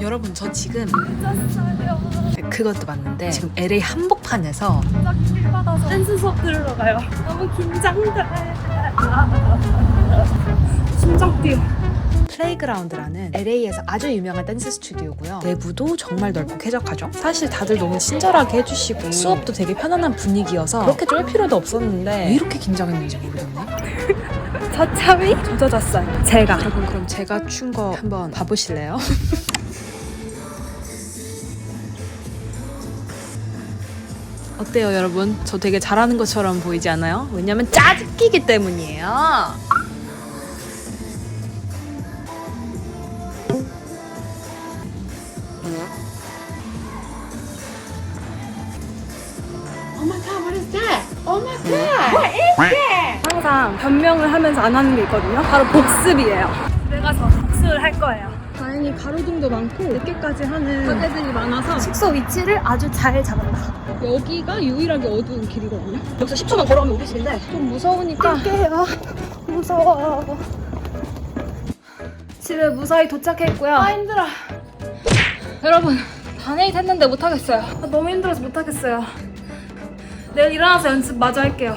여러분 저 지금 그것도 맞는데 지금 LA 한복판에서 받아서 댄스 수업 들으러 가요. 너무 긴장돼. 심장 뛰어. 플레이그라운드라는 LA에서 아주 유명한 댄스 스튜디오고요. 내부도 정말 넓고 쾌적하죠. 사실 다들 너무 친절하게 해주시고 수업도 되게 편안한 분위기여서 그렇게 쫄 필요도 없었는데 왜 이렇게 긴장했는지 모르겠네. 저참이 젖어졌어요. 제가. 여러분 그럼 제가 춘 거 한번 봐보실래요? 어때요 여러분? 저 되게 잘하는 것처럼 보이지 않아요? 왜냐면 짜증끼기 때문이에요. 항상 변명을 하면서 안 하는 게 있거든요. 바로 복습이에요. 집에 가서 복습을 할 거예요. 다행히 가로등도 많고 늦게까지 하는 가게들이 많아서 숙소 위치를 아주 잘 잡았다. 여기가 유일하게 어두운 길이거든요. 여기서 10초만 걸어가면 우리 집인데 좀 무서우니까 뛸게요. 무서워. 집에 무사히 도착했고요. 아 힘들어. 여러분 반에잇 했는데 못하겠어요. 아, 너무 힘들어서 못하겠어요. 내일 일어나서 연습 마저 할게요.